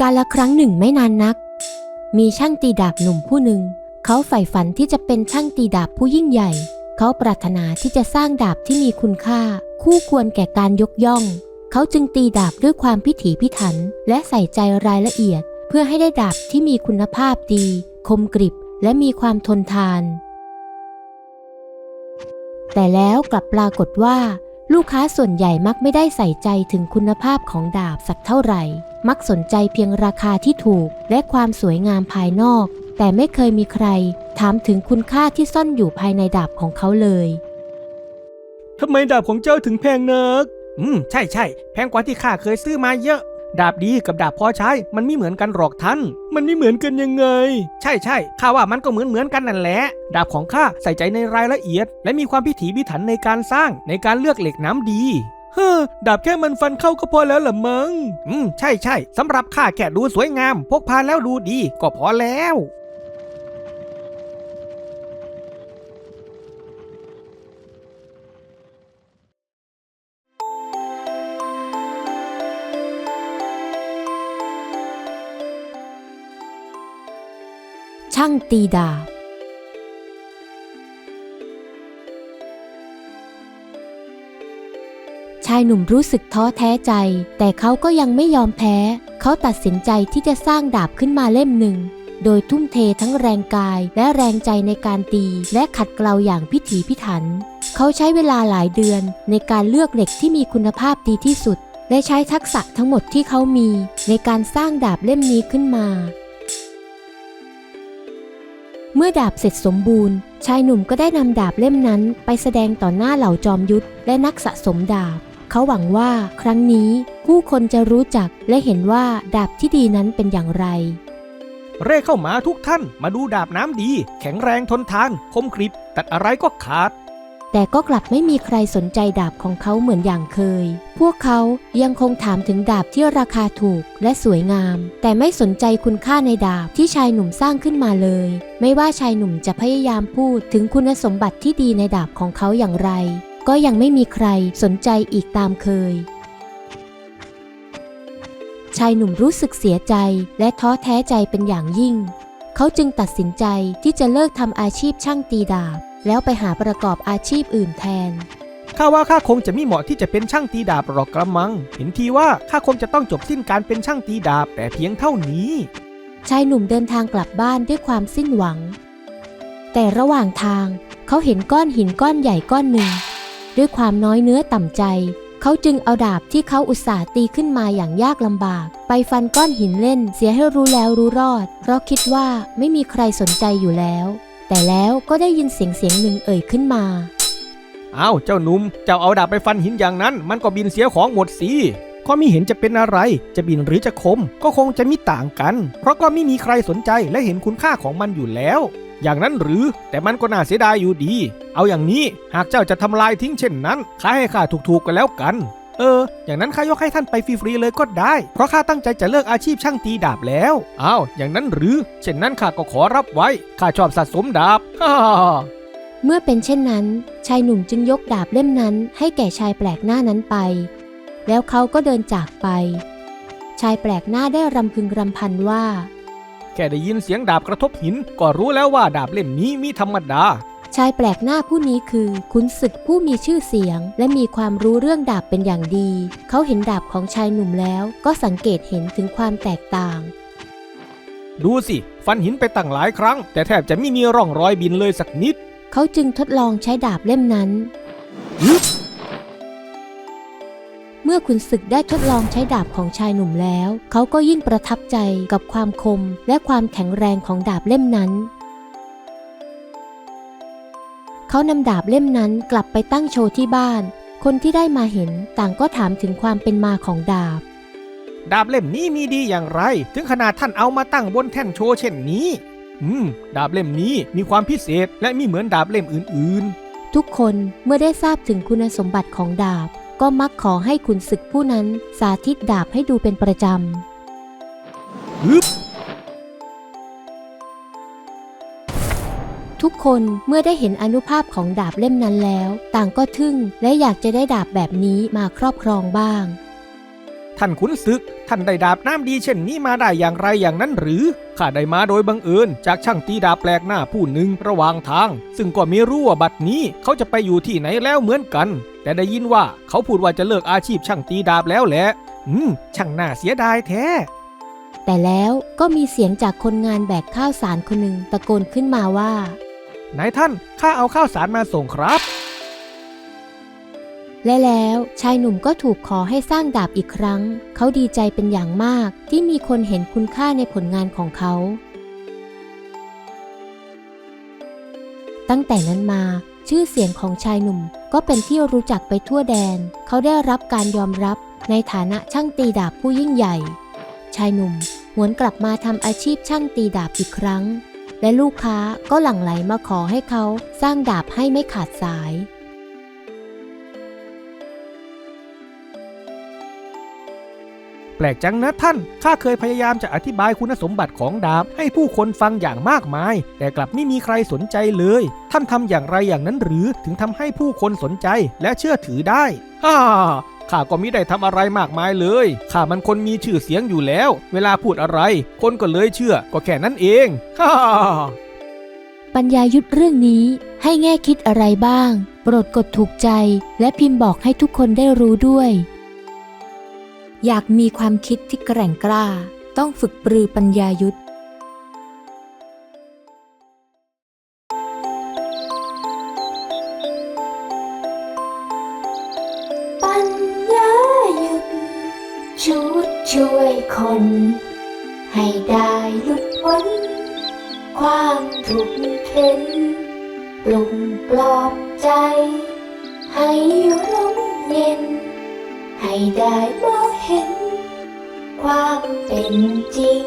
กาลครั้งหนึ่งไม่นานนัก มีช่างตีดาบหนุ่มผู้หนึ่ง เขาใฝ่ฝันที่จะเป็นช่างตีดาบผู้ยิ่งใหญ่ เขาปรารถนาที่จะสร้างดาบที่มีคุณค่า คู่ควรแก่การยกย่อง เขาจึงตีดาบด้วยความพิถีพิถัน และใส่ใจรายละเอียด เพื่อให้ได้ดาบที่มีคุณภาพดี คมกริบ และมีความทนทาน แต่แล้วกลับปรากฏว่า ลูกค้าส่วนใหญ่มักไม่ได้ใส่ใจถึงคุณภาพของดาบสักเท่าไหร่ มักสนใจเพียงราคาที่ถูกและความสวยงามภายนอก แต่ไม่เคยมีใคร ถามถึงคุณค่าที่ซ่อนอยู่ภายในดาบของเขาเลยทำไมดาบของเจ้าถึงแพงนัก อืม ใช่ใช่แพงกว่าที่ข้าเคยซื้อมาเยอะ ดาบดีกับดาบพอใช้ มันไม่เหมือนกันหรอกท่าน มันไม่เหมือนกันยังไง ใช่ใช่ข้าว่ามันก็เหมือนเหมือนกันนั่นแหละ ดาบของข้าใส่ใจในรายละเอียด และมีความพิถีพิถันในการสร้างในการเลือกเหล็กน้ำดี เฮ้อดาบแค่มันฟันเข้าก็พอแล้วล่ะมัง้งอืม ใช่ใช่สำหรับข้าแค่ดูสวยงาม พกพาแล้วดูดี ก็พอแล้ว ช่างตีดาบายหนุ่มรู้สึกท้อแท้ใจ แต่เขาก็ยังไม่ยอมแพ้ เขาตัดสินใจที่จะสร้างดาบขึ้นมาเล่มหนึ่ง โดยทุ่มเททั้งแรงกายและแรงใจในการตี และขัดเกลาอย่างพิถีพิถัน เขาใช้เวลาหลายเดือนในการเลือกเหล็กที่มีคุณภาพดีที่สุด และใช้ทักษะทั้งหมดที่เขามี ในการสร้างดาบเล่มนี้ขึ้นมา เมื่อดาบเสร็จสมบูรณ์ชายหนุ่มก็ได้นำดาบเล่มนั้นไปแสดงต่อหน้าเหล่าจอมยุทธและนักสะสมดาบ เขาหวังว่าครั้งนี้ผู้คนจะรู้จักและเห็นว่าดาบที่ดีนั้นเป็นอย่างไร เร่เข้ามาทุกท่านมาดูดาบน้ำดี แข็งแรงทนทานคมกริบตัดอะไรก็ขาด แต่ก็กลับไม่มีใครสนใจดาบของเขาเหมือนอย่างเคย พวกเขายังคงถามถึงดาบที่ราคาถูกและสวยงาม แต่ไม่สนใจคุณค่าในดาบที่ชายหนุ่มสร้างขึ้นมาเลย ไม่ว่าชายหนุ่มจะพยายามพูดถึงคุณสมบัติที่ดีในดาบของเขาอย่างไร ก็ยังไม่มีใครสนใจอีกตามเคย ชายหนุ่มรู้สึกเสียใจและท้อแท้ใจเป็นอย่างยิ่ง เขาจึงตัดสินใจที่จะเลิกทำอาชีพช่างตีดาบ แล้วไปหาประกอบอาชีพอื่นแทนข้าว่าข้าคงจะไม่เหมาะที่จะเป็นช่างตีดาบหรอกกระมัง เห็นทีว่าข้าคงจะต้องจบสิ้นการเป็นช่างตีดาบแต่เพียงเท่านี้ ชายหนุ่มเดินทางกลับบ้านด้วยความสิ้นหวัง แต่ระหว่างทางเขาเห็นก้อนหินก้อนใหญ่ก้อนหนึ่ง ด้วยความน้อยเนื้อต่ำใจ เขาจึงเอาดาบที่เขาอุตส่าห์ตีขึ้นมาอย่างยากลำบาก ไปฟันก้อนหินเล่นเสียให้รู้แล้วรู้รอด เพราะคิดว่าไม่มีใครสนใจอยู่แล้ว แต่แล้วก็ได้ยินเสียงเสียงหนึ่งเอ่ยขึ้นมาอ้าวเจ้าหนุ่มเจ้าเอาดาบไปฟันหินอย่างนั้น มันก็บินเสียของหมดสิก็ไม่เห็นจะเป็นอะไร จะบินหรือจะคม ก็คงจะมีต่างกัน เพราะก็ไม่มีใครสนใจและเห็นคุณค่าของมันอยู่แล้ว อย่างนั้นหรือแต่มันก็น่าเสียดายอยู่ดี เอาอย่างนี้หากเจ้าจะทำลายทิ้งเช่นนั้นขายให้ข้าถูกๆกันแล้วกัน เออ อย่างนั้นข้ายกให้ท่านไปฟรีๆเลยก็ได้ เพราะข้าตั้งใจจะเลิกอาชีพช่างตีดาบแล้วอ้าวอย่างนั้นหรือ เช่นนั้นข้าก็ขอรับไว้ข้าชอบสะสมดาบฮ่าเมื่อเป็นเช่นนั้น ชายหนุ่มจึงยกดาบเล่มนั้น ให้แก่ชายแปลกหน้านั้นไป แล้วเขาก็เดินจากไป ชายแปลกหน้าได้รำพึงรำพันว่า ค่ได้ยินเสียงดาบกระทบหิน ก็รู้แล้วว่าดาบเล่มนี้มีธรรมดา ชายแปลกหน้าผู้นี้คือขุนศึกผู้มีชื่อเสียง และมีความรู้เรื่องดาบเป็นอย่างดี เขาเห็นดาบของชายหนุ่มแล้วก็สังเกตเห็นถึงความแตกต่าง ดูสิ ฟันหินไปตั้งหลายครั้ง แต่แทบจะไม่มีร่องรอยบินเลยสักนิด เขาจึงทดลองใช้ดาบเล่มนั้นฮึบเมื่อขุนศึกได้ทดลองใช้ดาบของชายหนุ่มแล้ว เขาก็ยิ่งประทับใจกับความคมและความแข็งแรงของดาบเล่มนั้นเขานำดาบเล่มนั้นกลับไปตั้งโชว์ที่บ้าน คนที่ได้มาเห็นต่างก็ถามถึงความเป็นมาของดาบ ดาบเล่มนี้มีดีอย่างไร ถึงขนาดท่านเอามาตั้งบนแท่นโชว์เช่นนี้ อืม ดาบเล่มนี้มีความพิเศษและไม่เหมือนดาบเล่มอื่นทุกคนเมื่อได้ทราบถึงคุณสมบัติของดาบ ก็มักขอให้ขุนศึกผู้นั้นสาธิตดาบให้ดูเป็นประจำๆฮึบทุกคนเมื่อได้เห็นอนุภาพของดาบเล่มนั้นแล้ว ต่างก็ทึ่งและอยากจะได้ดาบแบบนี้มาครอบครองบ้าง ท่านขุนศึก ท่านได้ดาบน้ำดีเช่นนี้มาได้อย่างไรอย่างนั้นหรือข้าได้มาโดยบังเอิญจากช่างตีดาบแปลกหน้าผู้หนึ่งระหว่างทาง ซึ่งก็ไม่รู้ว่าบัดนี้เขาจะไปอยู่ที่ไหนแล้วเหมือนกัน แต่ได้ยินว่าเขาพูดว่าจะเลิกอาชีพช่างตีดาบแล้วแหละ อืม ช่างน่าเสียดายแท้ แต่แล้วก็มีเสียงจากคนงานแบกข้าวสารคนหนึ่งตะโกนขึ้นมาว่า นายท่าน ข้าเอาข้าวสารมาส่งครับ และแล้วชายหนุ่มก็ถูกขอให้สร้างดาบอีกครั้ง เขาดีใจเป็นอย่างมากที่มีคนเห็นคุณค่าในผลงานของเขา ตั้งแต่นั้นมาชื่อเสียงของชายหนุ่มก็เป็นที่รู้จักไปทั่วแดน เขาได้รับการยอมรับในฐานะช่างตีดาบผู้ยิ่งใหญ่ ชายหนุ่มหวนกลับมาทำอาชีพช่างตีดาบอีกครั้ง และลูกค้าก็หลั่งไหลมาขอให้เขาสร้างดาบให้ไม่ขาดสาย ปลกจังนะท่าน ข้าเคยพยายามจะอธิบายคุณสมบัติของดาบ ให้ผู้คนฟังอย่างมากมาย แต่กลับไม่มีใครสนใจเลย ท่านทำอย่างไรอย่างนั้นหรือถึงทำให้ผู้คนสนใจและเชื่อถือได้ฮ่าข้าก็มิได้ทำอะไรมากมายเลย ข้ามันคนมีชื่อเสียงอยู่แล้ว เวลาพูดอะไร คนก็เลยเชื่อ ก็แค่นั้นเอง ฮ่า ปัญญายุทธเรื่องนี้ให้แง่คิดอะไรบ้าง โปรดกดถูกใจและพิมพ์บอกให้ทุกคนได้รู้ด้วย อยากมีความคิดที่แกร่งกล้า ต้องฝึกปรือปัญญายุทธปัญญายุดชุดช่วยคน ให้ได้หลุดพ้นความทุกข์เข็นปลุกปลอบใจ ให้ร่มเย็น ให้ได้มอง เห็นความเป็นจริง